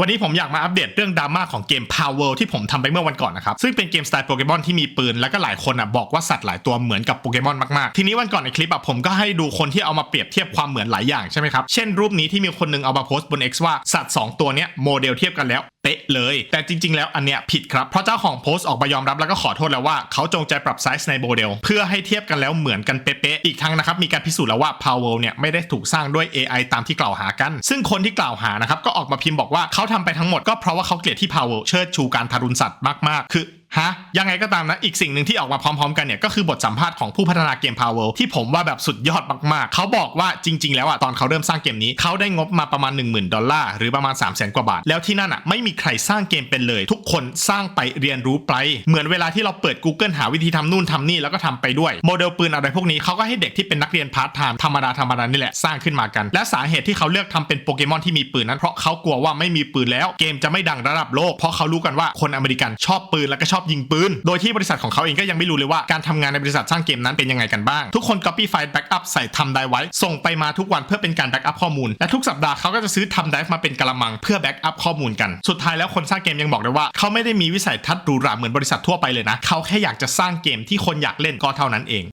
วันนี้ผมอยากมาอัปเดตเรื่องดราม่าของเกม Power ที่ผมทำไปเมื่อวันก่อนนะครับ ซึ่งเป็นเกมสไตล์โปเกมอนที่มีปืน แล้วก็หลายคนอะบอกว่าสัตว์หลายตัวเหมือนกับโปเกมอนมาก ๆ ทีนี้วันก่อนในคลิปอะผมก็ให้ดูคนที่เอามาเปรียบเทียบความเหมือนหลายอย่างใช่ไหมครับ เช่นรูปนี้ที่มีคนหนึงเอามาโพสต์บน X ว่าสัตว์ 2 ตัวเนี้ยโมเดลเทียบกันแล้ว เป๊ะเลย แต่จริง ๆ แล้วอันเนี้ยผิดครับ เพราะเจ้าของโพสต์ออกมายอมรับแล้วก็ขอโทษแล้วว่าเขาจงใจปรับไซส์ในโมเดล เพื่อให้เทียบกันแล้วเหมือนกันเป๊ะๆอีกทั้งนะครับมีการพิสูจน์แล้วว่า Power เนี่ยไม่ได้ถูกสร้างด้วย AI ตามที่กล่าวหากัน ซึ่งคนที่กล่าวหานะครับก็ออกมาพิมพ์บอกว่าเขาทำไปทั้งหมดก็เพราะว่าเขาเกลียดที่ Power เชิดชูการทารุณสัตว์มากๆ คือ ฮะยังไงก็ตามนะ อีกสิ่งหนึ่งที่ออกมาพร้อมๆ กันเนี่ยก็คือบทสัมภาษณ์ของผู้พัฒนาเกม Power ที่ผมว่าแบบสุดยอดมากๆ เขาบอกว่าจริง ๆ แล้วอะตอนเขาเริ่มสร้างเกมนี้เขาได้งบมาประมาณ 1 0,000 ดอลลาร์หรือประมาณ 3 0 0 0 0 0 กว่าบาท แล้วที่นั่นอะไม่มีใครสร้างเกมเป็นเลย ทุกคนสร้างไปเรียนรู้ไป เหมือนเวลาที่เราเปิด Google หาวิธีทำนู่นทำนี่แล้วก็ทำไปด้วยโมเดลปืนอะไรพวกนี้เขาก็ให้เด็กที่เป็นนักเรียนพาร์ทไทม์ธรรมดาธรรมดานี่แหละสร้างขึ้นมากัน และสาเหตุที่เขาเลือกทำเป็นโปเกมอนที่มีปืนนั้นเพราะเขากลัวว่าไม่มีปืนแล้วเกมจะไม่ดังระดับโลกเพราะเขารู้กันว่าคนอเมริกันชอบปืนแล้วก็ชอบยิงปืน โดยที่บริษัทของเขาเองก็ยังไม่รู้เลยว่าการทำงานในบริษัทสร้างเกมนั้นเป็นยังไงกันบ้าง ทุกคน copy ไฟล์ backup ใส่ทำไดไว้ ส่งไปมาทุกวันเพื่อเป็นการ backup ข้อมูล และทุกสัปดาห์เขาก็จะซื้อทำไดมาเป็นกระมังเพื่อ backup ข้อมูลกัน สุดท้ายแล้วคนสร้างเกมยังบอกเลยว่าเขาไม่ได้มีวิสัยทัศน์หรูหราเหมือนบริษัททั่วไปเลยนะ เขาแค่อยากจะสร้างเกมที่คนอยากเล่นก็เท่านั้นเอง